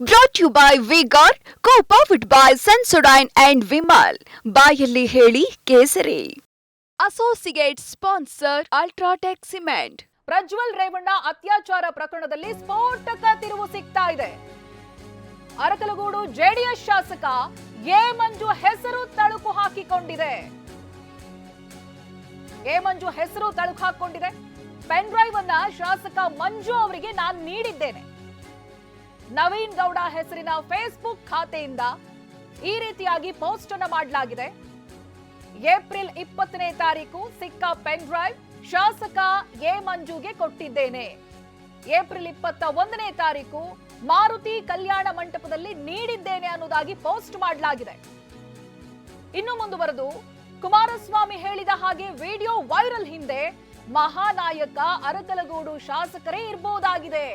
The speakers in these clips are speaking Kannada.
Brought you by V Guard co powered by Sensodyne and Vimal ಬಾಯಲ್ಲಿ ಹೇಳಿ ಕೇಸರಿ. Associate sponsor UltraTech cement Prajwal Revanna ಅತ್ಯಾಚಾರ ಪ್ರಕರಣದಲ್ಲಿ ಸ್ಫೋಟಕ ತಿರುವು ಸಿಗ್ತಾ ಇದೆ. ಅರಕಲಗೂಡು ಜೆಡಿಎಸ್ ಶಾಸಕ ಎ ಮಂಜು ಹೆಸರು ತಳುಕು ಹಾಕಿಕೊಂಡಿದೆ. ಎ ಮಂಜು ಹೆಸರು ತಳುಕು ಹಾಕಿಕೊಂಡಿದೆ. ಪೆನ್ ಡ್ರೈವ್ ಅನ್ನ ಶಾಸಕ ಮಂಜು ಅವರಿಗೆ ನಾನು ನೀಡಿದ್ದೇನೆ. ನವೀನ್ ಗೌಡ ಹೆಸರಿನ ಫೇಸ್ಬುಕ್ ಖಾತೆಯಿಂದ ಈ ರೀತಿಯಾಗಿ ಪೋಸ್ಟ್ ಅನ್ನು ಮಾಡಲಾಗಿದೆ. ಏಪ್ರಿಲ್ ಇಪ್ಪತ್ತನೇ ತಾರೀಕು ಸಿಕ್ಕ ಪೆನ್ ಡ್ರೈವ್ ಶಾಸಕ ಎ ಮಂಜುಗೆ ಕೊಟ್ಟಿದ್ದೇನೆ. ಏಪ್ರಿಲ್ ಇಪ್ಪತ್ತ ಒಂದನೇ ತಾರೀಕು ಮಾರುತಿ ಕಲ್ಯಾಣ ಮಂಟಪದಲ್ಲಿ ನೀಡಿದ್ದೇನೆ ಅನ್ನೋದಾಗಿ ಪೋಸ್ಟ್ ಮಾಡಲಾಗಿದೆ. ಇನ್ನು ಮುಂದುವರೆದು ಕುಮಾರಸ್ವಾಮಿ ಹೇಳಿದ ಹಾಗೆ ವಿಡಿಯೋ ವೈರಲ್ ಹಿಂದೆ ಮಹಾನಾಯಕ ಅರಕಲಗೂಡು ಶಾಸಕರೇ ಇರಬಹುದಾಗಿದೆ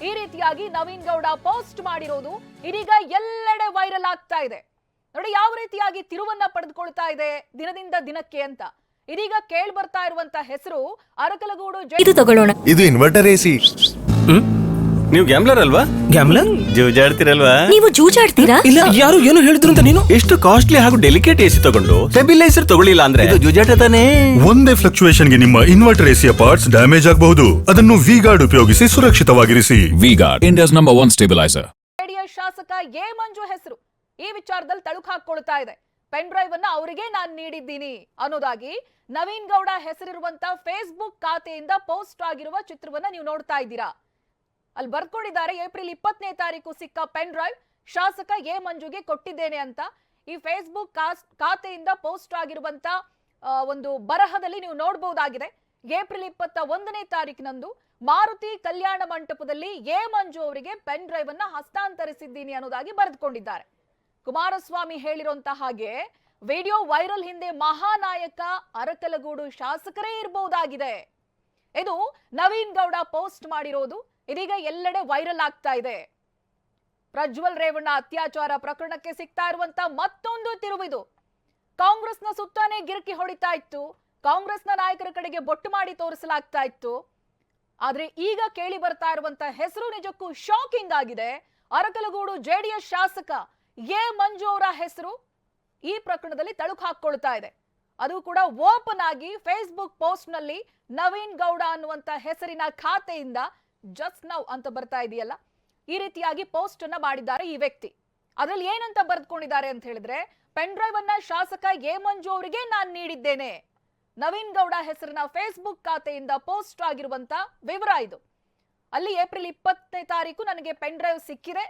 ಈ ರೀತಿಯಾಗಿ ನವೀನ್ ಗೌಡ ಪೋಸ್ಟ್ ಮಾಡಿರೋದು ಇದೀಗ ಎಲ್ಲೆಡೆ ವೈರಲ್ ಆಗ್ತಾ ಇದೆ. ನೋಡಿ ಯಾವ ರೀತಿಯಾಗಿ ತಿರುವನ್ನ ಪಡೆದುಕೊಳ್ತಾ ಇದೆ ದಿನದಿಂದ ದಿನಕ್ಕೆ ಅಂತ. ಇದೀಗ ಕೇಳಿ ಬರ್ತಾ ಇರುವಂತ ಹೆಸರು ಅರಕಲಗೂಡು ಜೆ- ಇದು ತಗೊಳ್ಳೋಣ. ಇದು ಇನ್ವರ್ಟರ್ ಎಸಿ ನೀವು ಗ್ಯಾಮ್ಲರ್ ಅಲ್ವಾ? ಗ್ಯಾಮ್ಲರ್ ಜೂಜಾಡ್ತಿರಲ್ವಾ? ನೀವು ಜೂಜಾಡ್ತೀರಾ? ಇಲ್ಲ ಯಾರು ಏನು ಹೇಳಿದ್ರು ಅಂತ ನೀನು? ಎಷ್ಟು ಕಾಸ್ಟ್ಲಿ ಹಾಗೂ ಡೆಲಿಕೇಟ್ ಎಸಿ ತಗೊಂಡು ಸ್ಟೆಬಿಲೈಸರ್ ತಗೊಳ್ಳಿಲ್ಲ ಅಂದ್ರೆ? ಇದು ಜೂಜಾಟ ತಾನೇ? ಒಂದೇ ಫ್ಲಕ್ಚುಯೇಷನ್ಗೆ ನಿಮ್ಮ ಇನ್ವರ್ಟರ್ ಎಸಿಯ ಪಾರ್ಟ್ಸ್ ಡ್ಯಾಮೇಜ್ ಆಗಬಹುದು. ಅದನ್ನು ವಿ ಗಾರ್ಡ್ ಉಪಯೋಗಿಸಿ ಸುರಕ್ಷಿತವಾಗಿರಿಸಿ. V Guard India's number one stabiliser JDS ಶಾಸಕ ಎ ಮಂಜು ಹೆಸರು. ಈ ವಿಚಾರದಲ್ಲಿ ತಳುಕು ಹಾಕೊಳ್ತಾ ಇದೆ. ಪೆನ್ ಡ್ರೈವ್ ಅನ್ನ ಅವರಿಗೆ ನಾನು ನೀಡಿದ್ದೀನಿ. ಅನ್ನೋದಾಗಿ ನವೀನ್ ಗೌಡ ಹೆಸರಿರುವಂತ ಫೇಸ್ಬುಕ್ ಖಾತೆಯಿಂದ ಪೋಸ್ಟ್ ಆಗಿರುವ ಚಿತ್ರವನ್ನ ನೀವು ನೋಡ್ತಾ ಇದ್ದೀರಾ. ಅಲ್ಲಿ ಬರ್ಕೊಂಡಿದ್ದಾರೆ ಏಪ್ರಿಲ್ ಇಪ್ಪತ್ತನೇ ತಾರೀಕು ಸಿಕ್ಕ ಪೆನ್ ಡ್ರೈವ್ ಶಾಸಕ ಎ ಮಂಜುಗೆ ಕೊಟ್ಟಿದ್ದೇನೆ ಅಂತ ಈ ಫೇಸ್ಬುಕ್ ಖಾತೆಯಿಂದ ಪೋಸ್ಟ್ ಆಗಿರುವಂತ ಒಂದು ಬರಹದಲ್ಲಿ ನೀವು ನೋಡಬಹುದಾಗಿದೆ. ಏಪ್ರಿಲ್ ಇಪ್ಪತ್ತ ಒಂದನೇ ತಾರೀಕಿನಂದು ಮಾರುತಿ ಕಲ್ಯಾಣ ಮಂಟಪದಲ್ಲಿ ಎ ಮಂಜು ಅವರಿಗೆ ಪೆನ್ ಡ್ರೈವ್ ಅನ್ನ ಹಸ್ತಾಂತರಿಸಿದ್ದೀನಿ ಅನ್ನೋದಾಗಿ ಬರೆದುಕೊಂಡಿದ್ದಾರೆ. ಕುಮಾರಸ್ವಾಮಿ ಹೇಳಿರುವಂತ ಹಾಗೆ ವಿಡಿಯೋ ವೈರಲ್ ಹಿಂದೆ ಮಹಾನಾಯಕ ಅರಕಲಗೂಡು ಶಾಸಕರೇ ಇರಬಹುದಾಗಿದೆ. ಇದು ನವೀನ್ ಗೌಡ ಪೋಸ್ಟ್ ಮಾಡಿರೋದು. ಇದೀಗ ಎಲ್ಲೆಡೆ ವೈರಲ್ ಆಗ್ತಾ ಇದೆ. ಪ್ರಜ್ವಲ್ ರೇವಣ್ಣ ಅತ್ಯಾಚಾರ ಪ್ರಕರಣಕ್ಕೆ ಸಿಗ್ತಾ ಇರುವಂತ ಮತ್ತೊಂದು ತಿರುವಿದು. ಕಾಂಗ್ರೆಸ್ನ ಸುತ್ತಾನೆ ಗಿರಕಿ ಹೊಡಿತಾ ಇತ್ತು. ಕಾಂಗ್ರೆಸ್ನ ನಾಯಕರ ಕಡೆಗೆ ಬೊಟ್ಟು ಮಾಡಿ ತೋರಿಸಲಾಗ್ತಾ ಇತ್ತು. ಆದ್ರೆ ಈಗ ಕೇಳಿ ಬರ್ತಾ ಇರುವಂತ ಹೆಸರು ನಿಜಕ್ಕೂ ಶಾಕಿಂಗ್ ಆಗಿದೆ. ಅರಕಲಗೂಡು ಜೆಡಿಎಸ್ ಶಾಸಕ ಎ ಮಂಜು ಅವರ ಹೆಸರು ಈ ಪ್ರಕರಣದಲ್ಲಿ ತಳುಕು ಹಾಕೊಳ್ತಾ ಇದೆ. ಅದು ಕೂಡ ಓಪನ್ ಆಗಿ ಫೇಸ್ಬುಕ್ ಪೋಸ್ಟ್ನಲ್ಲಿ ನವೀನ್ ಗೌಡ ಅನ್ನುವಂತ ಹೆಸರಿನ ಖಾತೆಯಿಂದ ಜಸ್ಟ್ ನೌ ಅಂತ ಬರ್ತಾ ಇದೆಯಲ್ಲ? ಈ ರೀತಿಯಾಗಿ ಪೋಸ್ಟ್ ಅನ್ನ ಮಾಡಿದ್ದಾರೆ ಈ ವ್ಯಕ್ತಿ. ಅದರಲ್ಲಿ ಏನಂತ ಬರೆದುಕೊಂಡಿದ್ದಾರೆ ಅಂತ ಹೇಳಿದ್ರೆ ಪೆನ್ ಡ್ರೈವ್ ಅನ್ನ ಶಾಸಕ ಎ ಮಂಜು ಅವರಿಗೆ ನಾನು ನೀಡಿದ್ದೇನೆ. ನವೀನ್ ಗೌಡ ಹೆಸರಿನ ಫೇಸ್ಬುಕ್ ಖಾತೆಯಿಂದ ಪೋಸ್ಟ್ ಆಗಿರುವಂತ ವಿವರ ಇದು. ಅಲ್ಲಿ ಏಪ್ರಿಲ್ ಇಪ್ಪತ್ತನೇ ತಾರೀಕು ನನಗೆ ಪೆನ್ ಡ್ರೈವ್ ಸಿಕ್ಕಿದೆ.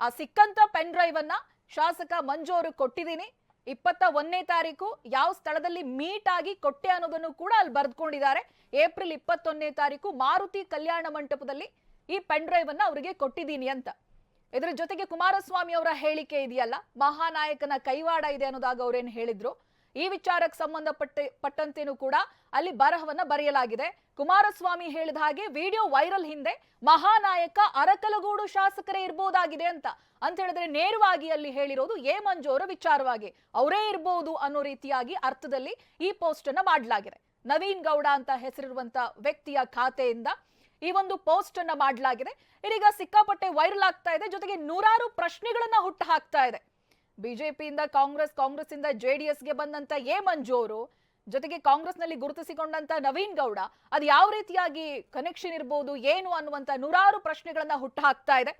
ಆ ಸಿಕ್ಕಂತ ಪೆನ್ ಡ್ರೈವ್ ಅನ್ನ ಶಾಸಕ ಮಂಜು ಅವರು ಕೊಟ್ಟಿದ್ದೀನಿ. ಇಪ್ಪತ್ತ ಒಂದನೇ ತಾರೀಕು ಯಾವ ಸ್ಥಳದಲ್ಲಿ ಮೀಟ್ ಆಗಿ ಕೊಟ್ಟೆ ಅನ್ನೋದನ್ನು ಕೂಡ ಅಲ್ಲಿ ಬರೆದುಕೊಂಡಿದ್ದಾರೆ. ಏಪ್ರಿಲ್ ಇಪ್ಪತ್ತೊಂದನೇ ತಾರೀಕು ಮಾರುತಿ ಕಲ್ಯಾಣ ಮಂಟಪದಲ್ಲಿ ಈ ಪೆನ್ ಡ್ರೈವ್ ಅನ್ನ ಅವರಿಗೆ ಕೊಟ್ಟಿದ್ದೀನಿ ಅಂತ. ಇದರ ಜೊತೆಗೆ ಕುಮಾರಸ್ವಾಮಿ ಅವರ ಹೇಳಿಕೆ ಇದೆಯಲ್ಲ, ಮಹಾನಾಯಕನ ಕೈವಾಡ ಇದೆ ಅನ್ನೋದಾಗ ಅವ್ರೇನು ಹೇಳಿದ್ರು. ಈ ವಿಚಾರಕ್ಕೆ ಸಂಬಂಧಪಟ್ಟ ಪಟ್ಟಂತೆನೂ ಕೂಡ ಅಲ್ಲಿ ಬರಹವನ್ನ ಬರೆಯಲಾಗಿದೆ. ಕುಮಾರಸ್ವಾಮಿ ಹೇಳಿದ ಹಾಗೆ ವಿಡಿಯೋ ವೈರಲ್ ಹಿಂದೆ ಮಹಾನಾಯಕ ಅರಕಲಗೂಡು ಶಾಸಕರೇ ಇರ್ಬೋದಾಗಿದೆ ಅಂತ. ಅಂತ ಹೇಳಿದ್ರೆ ನೇರವಾಗಿ ಅಲ್ಲಿ ಹೇಳಿರೋದು ಎ ಮಂಜು ಅವರ ವಿಚಾರವಾಗಿ. ಅವರೇ ಇರಬಹುದು ಅನ್ನೋ ರೀತಿಯಾಗಿ ಅರ್ಥದಲ್ಲಿ ಈ ಪೋಸ್ಟ್ ಅನ್ನ ಮಾಡಲಾಗಿದೆ. ನವೀನ್ ಗೌಡ ಅಂತ ಹೆಸರಿರುವಂತ ವ್ಯಕ್ತಿಯ ಖಾತೆಯಿಂದ ಈ ಒಂದು ಪೋಸ್ಟ್ ಅನ್ನ ಮಾಡಲಾಗಿದೆ. ಇದೀಗ ಸಿಕ್ಕಾಪಟ್ಟೆ ವೈರಲ್ ಆಗ್ತಾ ಇದೆ. ಜೊತೆಗೆ ನೂರಾರು ಪ್ರಶ್ನೆಗಳನ್ನ ಹುಟ್ಟು ಹಾಕ್ತಾ ಇದೆ. ಬಿಜೆಪಿಯಿಂದ ಕಾಂಗ್ರೆಸ್ ಕಾಂಗ್ರೆಸ್ ಇಂದ ಜೆಡಿಎಸ್ಗೆ ಬಂದಂತ ಎ ಮಂಜು ಅವರು ಜೊತೆಗೆ ಕಾಂಗ್ರೆಸ್ನಲ್ಲಿ ಗುರುತಿಸಿಕೊಂಡಂತ ನವೀನ್ ಗೌಡ, ಅದು ಯಾವ ರೀತಿಯಾಗಿ ಕನೆಕ್ಷನ್ ಇರಬಹುದು ಏನು ಅನ್ನುವಂತ ನೂರಾರು ಪ್ರಶ್ನೆಗಳನ್ನ ಹುಟ್ಟು ಹಾಕ್ತಾ ಇದೆ.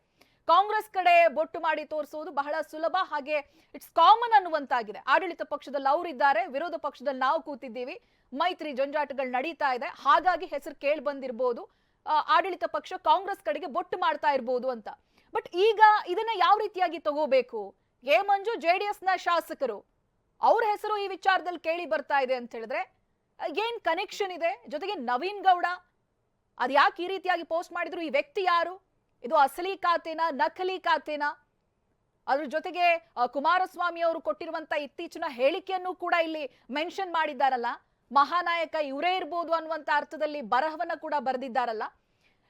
ಕಾಂಗ್ರೆಸ್ ಕಡೆ ಬೊಟ್ಟು ಮಾಡಿ ತೋರಿಸುವುದು ಬಹಳ ಸುಲಭ, ಹಾಗೆ ಇಟ್ಸ್ ಕಾಮನ್ ಅನ್ನುವಂತಾಗಿದೆ. ಆಡಳಿತ ಪಕ್ಷದಲ್ಲಿ ಅವರಿದ್ದಾರೆ ವಿರೋಧ ಪಕ್ಷದಲ್ಲಿ ನಾವು ಕೂತಿದ್ದೀವಿ, ಮೈತ್ರಿ ಜಂಜಾಟಗಳು ನಡೀತಾ ಇದೆ, ಹಾಗಾಗಿ ಹೆಸರು ಕೇಳಿ ಬಂದಿರಬಹುದು ಆಡಳಿತ ಪಕ್ಷ ಕಾಂಗ್ರೆಸ್ ಕಡೆಗೆ ಬೊಟ್ಟು ಮಾಡ್ತಾ ಇರಬಹುದು ಅಂತ. ಬಟ್ ಈಗ ಇದನ್ನ ಯಾವ ರೀತಿಯಾಗಿ ತಗೋಬೇಕು? ಎ ಮಂಜು ಜೆಡಿಎಸ್ನ ಶಾಸಕರು, ಅವ್ರ ಹೆಸರು ಈ ವಿಚಾರದಲ್ಲಿ ಕೇಳಿ ಬರ್ತಾ ಇದೆ ಅಂತ ಹೇಳಿದ್ರೆ, ಏನ್ ಕನೆಕ್ಷನ್ ಇದೆ? ಜೊತೆಗೆ ನವೀನ್ ಗೌಡ ಅದ್ ಯಾಕೆ ಈ ರೀತಿಯಾಗಿ ಪೋಸ್ಟ್ ಮಾಡಿದ್ರು? ಈ ವ್ಯಕ್ತಿ ಯಾರು? ಇದು ಅಸಲಿ ಖಾತೆನಾ, ನಕಲಿ ಖಾತೆನಾ? ಅದ್ರ ಜೊತೆಗೆ ಕುಮಾರಸ್ವಾಮಿ ಅವರು ಕೊಟ್ಟಿರುವಂತ ಇತ್ತೀಚಿನ ಹೇಳಿಕೆಯನ್ನು ಕೂಡ ಇಲ್ಲಿ ಮೆನ್ಷನ್ ಮಾಡಿದ್ದಾರಲ್ಲ. ಮಹಾನಾಯಕ ಇವರೇ ಇರ್ಬೋದು ಅನ್ನುವಂತ ಅರ್ಥದಲ್ಲಿ ಬರಹವನ್ನ ಕೂಡ ಬರೆದಿದ್ದಾರಲ್ಲ.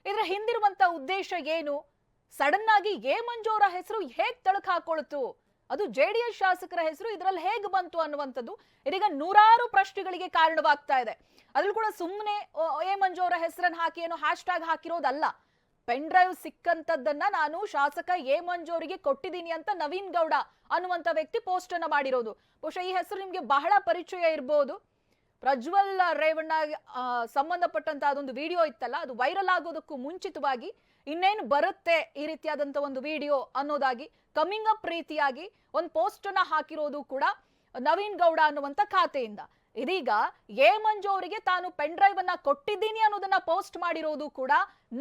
ಇದರ ಹಿಂದಿರುವಂತ ಉದ್ದೇಶ ಏನು? ಸಡನ್ ಆಗಿ ಎ ಅವರ ಹೆಸರು ಹೇಗ್ ತಳಕ ಹಾಕೊಳ್ತು? ಅದು ಜೆಡಿಎಸ್ ಶಾಸಕರ ಹೆಸರು, ಇದರಲ್ಲಿ ಹೇಗ್ ಬಂತು ಅನ್ನುವಂಥದ್ದು ಇದೀಗ ನೂರಾರು ಪ್ರಶ್ನೆಗಳಿಗೆ ಕಾರಣವಾಗ್ತಾ ಇದೆ. ಅದ್ರಲ್ಲಿ ಕೂಡ ಸುಮ್ಮನೆ ಎ ಮಂಜು ಅವರ ಹೆಸರನ್ನು ಹಾಕಿ ಏನೋ ಹ್ಯಾಶ್ ಟ್ಯಾಗ್ ಹಾಕಿರೋದಲ್ಲ. ಪೆನ್ ಡ್ರೈವ್ ಸಿಕ್ಕಂತದ್ದನ್ನ ನಾನು ಶಾಸಕ ಎ ಮಂಜು ಅವರಿಗೆ ಕೊಟ್ಟಿದ್ದೀನಿ ಅಂತ ನವೀನ್ ಗೌಡ ಅನ್ನುವಂತ ವ್ಯಕ್ತಿ ಪೋಸ್ಟ್ ಅನ್ನ ಮಾಡಿರೋದು. ಬಹುಶಃ ಈ ಹೆಸರು ನಿಮ್ಗೆ ಬಹಳ ಪರಿಚಯ ಇರಬಹುದು ಪ್ರಜ್ವಲ್ ರೇವಣ್ಣ ಸಂಬಂಧಪಟ್ಟಂತ ಅದೊಂದು ವಿಡಿಯೋ ಇತ್ತಲ್ಲ, ಅದು ವೈರಲ್ ಆಗೋದಕ್ಕೂ ಮುಂಚಿತವಾಗಿ ಇನ್ನೇನು ಬರುತ್ತೆ ಈ ರೀತಿಯಾದಂತ ಒಂದು ವಿಡಿಯೋ ಅನ್ನೋದಾಗಿ ಕಮಿಂಗ್ ಅಪ್ ರೀತಿಯಾಗಿ ಒಂದು ಪೋಸ್ಟ್ ಅನ್ನ ಹಾಕಿರೋದು ಕೂಡ ನವೀನ್ ಗೌಡ ಅನ್ನುವಂತ ಖಾತೆಯಿಂದ. ಇದೀಗ ಎ ಮಂಜು ಅವರಿಗೆ ತಾನು ಪೆನ್ ಡ್ರೈವ್ ಅನ್ನ ಕೊಟ್ಟಿದ್ದೀನಿ ಅನ್ನೋದನ್ನ ಪೋಸ್ಟ್ ಮಾಡಿರೋದು ಕೂಡ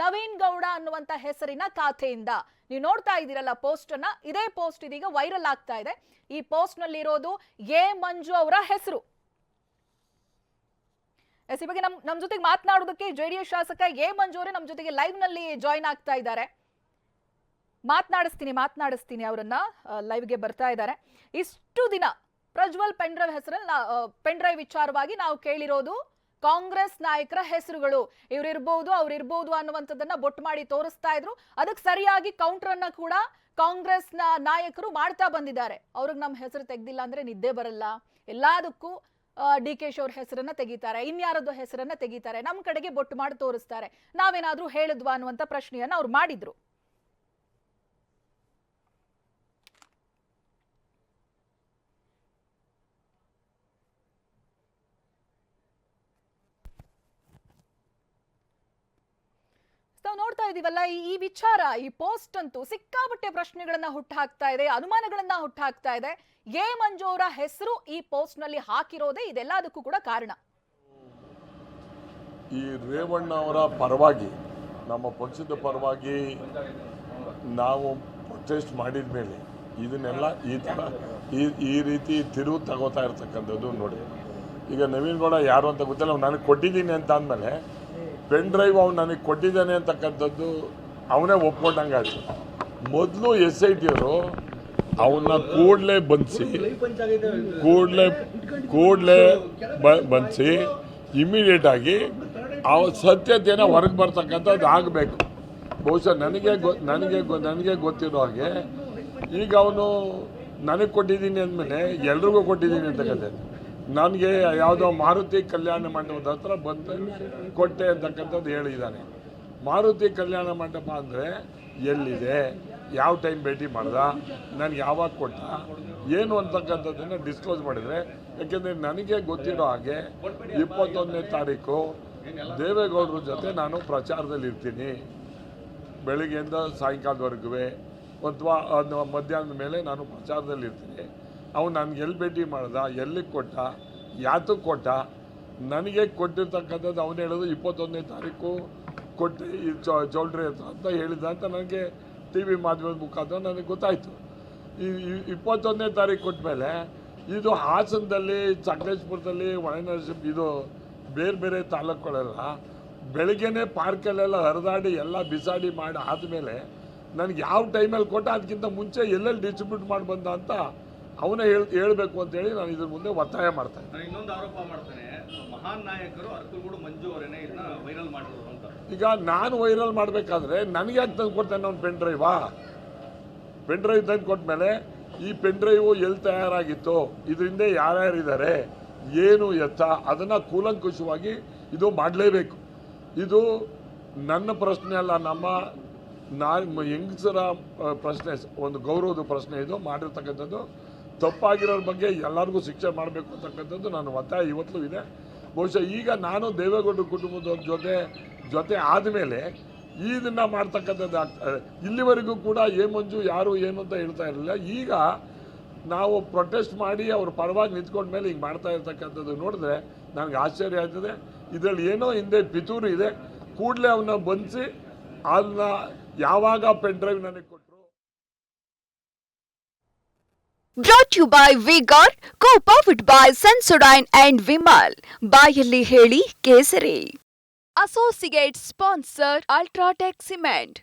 ನವೀನ್ ಗೌಡ ಅನ್ನುವಂತ ಹೆಸರಿನ ಖಾತೆಯಿಂದ. ನೀವು ನೋಡ್ತಾ ಇದ್ದೀರಲ್ಲ ಪೋಸ್ಟ್ ಅನ್ನ, ಇದೇ ಪೋಸ್ಟ್ ಇದೀಗ ವೈರಲ್ ಆಗ್ತಾ ಇದೆ. ಈ ಪೋಸ್ಟ್ನಲ್ಲಿ ಇರೋದು ಎ ಮಂಜು ಅವರ ಹೆಸರು. ಎಸ್ ಈ ಬಗ್ಗೆ ನಮ್ ನಮ್ ಜೊತೆಗೆ ಮಾತನಾಡೋದಕ್ಕೆ ಜೆಡಿಎಸ್ ಶಾಸಕ ಎ ಮಂಜೂರೆ ನಮ್ ಜೊತೆಗೆ ಲೈವ್ನಲ್ಲಿ ಜಾಯ್ನ್ ಆಗ್ತಾ ಇದ್ದಾರೆ. ಮಾತನಾಡಿಸ್ತೀನಿ ಮಾತನಾಡಿಸ್ತೀನಿ ಅವರನ್ನ ಲೈವ್ಗೆ ಬರ್ತಾ ಇದ್ದಾರೆ. ಇಷ್ಟು ದಿನ ಪ್ರಜ್ವಲ್ ಪೆಂಡ್ರೈವ್ ಹೆಸರಲ್ಲಿ ಪೆಂಡ್ರೈವ್ ವಿಚಾರವಾಗಿ ನಾವು ಕೇಳಿರೋದು ಕಾಂಗ್ರೆಸ್ ನಾಯಕರ ಹೆಸರುಗಳು. ಇವ್ರಿರ್ಬೋದು, ಅವ್ರಿರ್ಬೋದು ಅನ್ನುವಂಥದ್ದನ್ನ ಬೊಟ್ಟು ಮಾಡಿ ತೋರಿಸ್ತಾ ಇದ್ರು. ಅದಕ್ಕೆ ಸರಿಯಾಗಿ ಕೌಂಟರ್ ಅನ್ನ ಕೂಡ ಕಾಂಗ್ರೆಸ್ನ ನಾಯಕರು ಮಾಡ್ತಾ ಬಂದಿದ್ದಾರೆ. ಅವ್ರಿಗೆ ನಮ್ಮ ಹೆಸರು ತೆಗ್ದಿಲ್ಲ ಅಂದ್ರೆ ನಿದ್ದೆ ಬರಲ್ಲ. ಎಲ್ಲದಕ್ಕೂ ಡಿ ಕೆ ಶೋರ್ ಹೆಸರನ್ನ ತೆಗಿತಾರೆ. ಇನ್ಯಾರದ್ದು ಹೆಸರನ್ನ ತೆಗಿತಾರೆ. ನಮ್ಮ ಕಡೆಗೆ ಬೊಟ್ಟು ಮಾಡಿ ತೋರಿಸ್ತಾರೆ. ನಾವೇನಾದ್ರೂ ಹೇಳಿದ್ವಾ ಅನ್ನುವಂಥ ಪ್ರಶ್ನೆಯನ್ನ ಅವ್ರು ಮಾಡಿದ್ರು. ನೋಡ್ತಾ ಇದೀವಲ್ಲ, ಈ- ವಿಚಾರ, ಈ ಪೋಸ್ಟ್ ಅಂತೂ ಸಿಕ್ಕಾಪಟ್ಟೆ ಪ್ರಶ್ನೆಗಳನ್ನ ಹುಟ್ಟಾಕ್ತಾ ಇದೆ, ಅನುಮಾನಗಳನ್ನ ಹುಟ್ಟಾಕ್ತಾ ಇದೆ. ಎ. ಮಂಜು ಅವರ ಹೆಸರು ಈ ಪೋಸ್ಟ್ನಲ್ಲಿ ಹಾಕಿರೋದೇ, ಇದೆಲ್ಲದಕ್ಕೂ ಕೂಡ ಕಾರಣ. ಈ ರೇವಣ್ಣ ಅವರ ಪರವಾಗಿ, ನಮ್ಮ ಪಕ್ಷದ ಪರವಾಗಿ ನಾವು ಪ್ರೊಟೆಸ್ಟ್ ಮಾಡಿದ ಮೇಲೆ, ಇದನ್ನೆಲ್ಲ ಈ ಥರ ಈ ರೀತಿ ತಿರುವು ತಗೋತಾ ಇರ್ತಕ್ಕಂಥದ್ದು ನೋಡಿ. ಈಗ ನವೀನ್ ಗೌಡ ಯಾರು ಅಂತ ಗೊತ್ತಿಲ್ಲ, ನಾನು ಕೊಟ್ಟಿದ್ದೀನಿ ಅಂತ ಅಂದಮೇಲೆ ಪೆನ್ ಡ್ರೈವ್ ಅವ್ನು ನನಗೆ ಕೊಟ್ಟಿದ್ದಾನೆ ಅಂತಕ್ಕಂಥದ್ದು ಅವನೇ ಒಪ್ಕೊಂಡಂಗೆ ಆಯ್ತು. ಮೊದಲು ಎಸ್ ಐ ಟಿಯವರು ಅವನ್ನ ಕೂಡಲೇ ಬಂಧಿಸಿ ಕೂಡಲೇ ಕೂಡಲೇ ಬಂಧಿಸಿ ಇಮಿಡಿಯೇಟ್ ಆಗಿ ಸತ್ಯತೆಯನ್ನು ಸತ್ಯತೆನ ಹೊರಗೆ ಬರ್ತಕ್ಕಂಥದ್ದು ಆಗಬೇಕು. ಬಹುಶಃ ನನಗೆ ಗೊ ನನಗೆ ಗೊ, ನನಗೆ ಗೊತ್ತಿರೋ ಹಾಗೆ ಈಗ ಅವನು ನನಗೆ ಕೊಟ್ಟಿದ್ದೀನಿ ಅಂದಮೇಲೆ ಎಲ್ರಿಗೂ ಕೊಟ್ಟಿದ್ದೀನಿ ಅಂತಕ್ಕಂಥದ್ದು ನನಗೆ ಯಾವುದೋ ಮಾರುತಿ ಕಲ್ಯಾಣ ಮಂಟಪದ ಹತ್ರ ಬಂದು ಕೊಟ್ಟೆ ಅಂತಕ್ಕಂಥದ್ದು ಹೇಳಿದ್ದಾನೆ. ಮಾರುತಿ ಕಲ್ಯಾಣ ಮಂಟಪ ಅಂದರೆ ಎಲ್ಲಿದೆ? ಯಾವ ಟೈಮ್ ಭೇಟಿ ಮಾಡ್ದ? ನನಗೆ ಯಾವಾಗ ಕೊಟ್ಟ? ಏನು ಅಂತಕ್ಕಂಥದ್ದನ್ನು ಡಿಸ್ಕ್ಲೋಸ್ ಮಾಡಿದರೆ, ಯಾಕೆಂದರೆ ನನಗೆ ಗೊತ್ತಿರೋ ಹಾಗೆ ಇಪ್ಪತ್ತೊಂದನೇ ತಾರೀಕು ದೇವೇಗೌಡರ ಜೊತೆ ನಾನು ಪ್ರಚಾರದಲ್ಲಿ ಇರ್ತೀನಿ. ಬೆಳಿಗ್ಗೆಯಿಂದ ಸಾಯಂಕಾಲದವರೆಗೂ ಅಥವಾ ಮಧ್ಯಾಹ್ನದ ಮೇಲೆ ನಾನು ಪ್ರಚಾರದಲ್ಲಿ ಇರ್ತೀನಿ. ಅವ್ನು ನನಗೆ ಎಲ್ಲಿ ಭೇಟಿ ಮಾಡ್ದ, ಎಲ್ಲಿಗೆ ಕೊಟ್ಟ ಯಾತಕ್ಕೆ ಕೊಟ್ಟ, ನನಗೆ ಕೊಟ್ಟಿರ್ತಕ್ಕಂಥದ್ದು ಅವನು ಹೇಳೋದು ಇಪ್ಪತ್ತೊಂದನೇ ತಾರೀಕು ಕೊಟ್ಟು, ಈ ಚೌಲ್ಟ್ರಿ ಹತ್ರ ಅಂತ ಹೇಳಿದ ಅಂತ ನನಗೆ ಟಿ ವಿ ಮಾಧ್ಯಮದ ಮುಖಾಂತರ ನನಗೆ ಗೊತ್ತಾಯಿತು. ಈ, ಈ- ಇಪ್ಪತ್ತೊಂದನೇ ತಾರೀಕು ಕೊಟ್ಟ ಮೇಲೆ ಇದು ಹಾಸನದಲ್ಲಿ ಸಕಲೇಶ್ಪುರದಲ್ಲಿ ಒಳನರಸಿಂಹ ಇದು ಬೇರೆ ಬೇರೆ ತಾಲೂಕುಗಳೆಲ್ಲ ಬೆಳಗ್ಗೆನೇ ಪಾರ್ಕಲ್ಲೆಲ್ಲ ಹರಿದಾಡಿ ಎಲ್ಲ ಬಿಸಾಡಿ ಮಾಡಿ ಆದಮೇಲೆ ನನಗೆ ಯಾವ ಟೈಮಲ್ಲಿ ಕೊಟ್ಟ ಅದಕ್ಕಿಂತ ಮುಂಚೆ ಎಲ್ಲೆಲ್ಲಿ ಡಿಸ್ಟ್ರಿಬ್ಯೂಟ್ ಮಾಡಿ ಬಂದ ಅಂತ ಅವನೇ ಹೇಳ್ ಹೇಳಬೇಕು ಅಂತೇಳಿ ನಾನು ಇದ್ರ ಮುಂದೆ ಒತ್ತಾಯ ಮಾಡ್ತೇನೆ ನಾನು ಇನ್ನೊಂದು ಆರೋಪ ಮಾಡ್ತಾನೆ. ಮಹಾನ್ ನಾಯಕರು ಅರ್ಕಲ್ಗೂಡು ಮಂಜು ಅವರೇನೆ ಇದನ್ನ ವೈರಲ್ ಮಾಡಿದ್ರು ಅಂತ. ಈಗ ನಾನು ವೈರಲ್ ಮಾಡಬೇಕಾದ್ರೆ ನನಗೆ ಯಾಕೆ ತಂದು ಕೊಡ್ತಾನೆ ಅವ್ನು ಪೆನ್ ಡ್ರೈವಾ ಪೆನ್ ಡ್ರೈವ್ ತಂದು ಕೊಟ್ಮೇಲೆ ಈ ಪೆನ್ ಡ್ರೈವು ಎಲ್ಲಿ ತಯಾರಾಗಿತ್ತು? ಇದರಿಂದ ಯಾರ್ಯಾರಿದ್ದಾರೆ? ಏನು ಎತ್ತ ಅದನ್ನು ಕೂಲಂಕುಷವಾಗಿ ಇದು ಮಾಡಲೇಬೇಕು. ಇದು ನನ್ನ ಪ್ರಶ್ನೆ ಅಲ್ಲ ನಮ್ಮ ನಾ ಹೆಂಗಸರ ಪ್ರಶ್ನೆ ಒಂದು ಗೌರವದ ಪ್ರಶ್ನೆ ಇದು. ಮಾಡಿರ್ತಕ್ಕಂಥದ್ದು ತಪ್ಪಾಗಿರೋರ ಬಗ್ಗೆ ಎಲ್ಲರಿಗೂ ಶಿಕ್ಷೆ ಮಾಡಬೇಕು ಅಂತಕ್ಕಂಥದ್ದು ನಾನು ಒತ್ತಾಯ ಇವತ್ತು ಇದೆ. ಬಹುಶಃ ಈಗ ನಾನು ದೇವೇಗೌಡರ ಕುಟುಂಬದವ್ರ ಜೊತೆ ಜೊತೆ ಆದಮೇಲೆ ಇದನ್ನು ಮಾಡ್ತಕ್ಕಂಥದ್ದು ಇಲ್ಲಿವರೆಗೂ ಕೂಡ ಏ ಮಂಜು, ಯಾರು ಏನು ಅಂತ ಹೇಳ್ತಾ ಇರಲಿಲ್ಲ. ಈಗ ನಾವು ಪ್ರೊಟೆಸ್ಟ್ ಮಾಡಿ ಅವ್ರ ಪರವಾಗಿ ನಿಂತ್ಕೊಂಡ ಮೇಲೆ ಹಿಂಗೆ ಮಾಡ್ತಾ ಇರ್ತಕ್ಕಂಥದ್ದು ನೋಡಿದ್ರೆ ನನಗೆ ಆಶ್ಚರ್ಯ ಆಗ್ತದೆ. ಇದರಲ್ಲಿ ಏನೋ ಹಿಂದೆ ಪಿತೂರು ಇದೆ. ಕೂಡಲೇ ಅವನ್ನ ಬಂಧಿಸಿ ಅದನ್ನ ಯಾವಾಗ ಪೆನ್ ಡ್ರೈವ್ ನನಗೆ ಕೊಟ್ಟರು brought you by V Guard co powered by Sensodyne and Vimal ಬಾಯಲ್ಲಿ ಹೇಳಿ ಕೇಸರಿ. Associate sponsor UltraTech cement